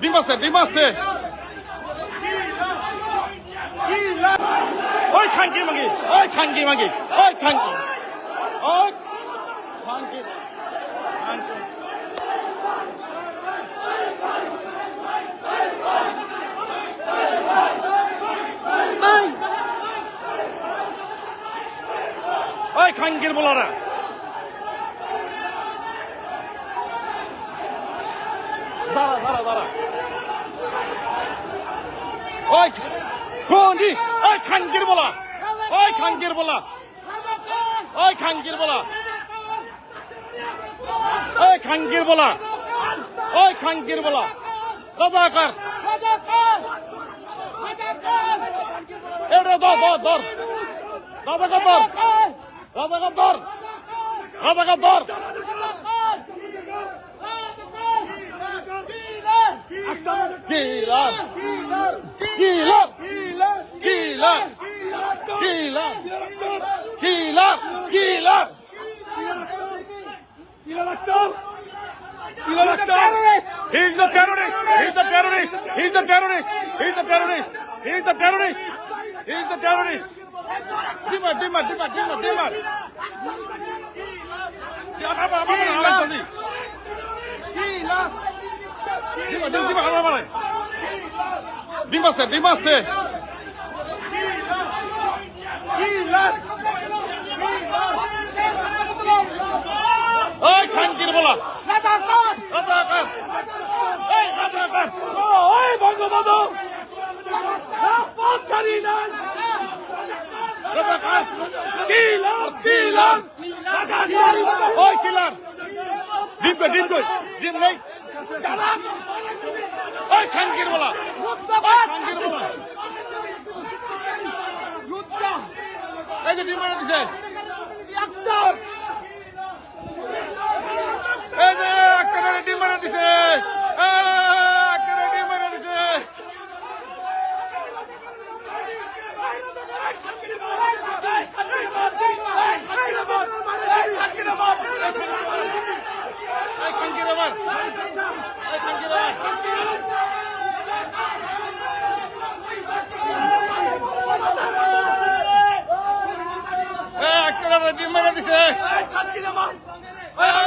ডিম আছে ডিম আছে ওই খানকি মাগি ওই খানকি মাগি ওই খানকি ওই খানকি ওই খানকির বলারা। দাঁড়া দাঁড়া দাঁড়া। ওই কোনি ওই খানকির বলা, ওই খানকির বলা, ওই খানকির বলা, ওই খানকির বলা, ওই খানকির বলা। রাজাকার। এটা ধর ধর ধর। রাজাকার ধর। রাজাকার ধর। রাজাকার ধর। Gilar, Gilar, Gilar, Gilar, Gilar, Gilar, Gilar, Gilar. Gilar actor. Gilar actor. He's the terrorist. He's the terrorist. He's the terrorist. He's the terrorist. He's the terrorist. He's the terrorist. Dimmer, dimmer, dimmer, dimmer, dimmer. Gilar. Gilar. Dimmer, dimmer, dimmer, dimmer. Dimar se, dimar se. ওই খানকির বলা। ওই বঙ্গবন্ধু নাই। রাজাকার কিলার কিলার ওই কিলার ডিম ডিম ডিম নেই। খানকির বলা। খানকির বলা। এই যে ডিম মারা দিছে। এই যে একটা ডিম মারা দিছে একটা ডিম মারা দিছে এই খানকির আবার এই খানকির আবার এই একটা ডিম মারা দিছে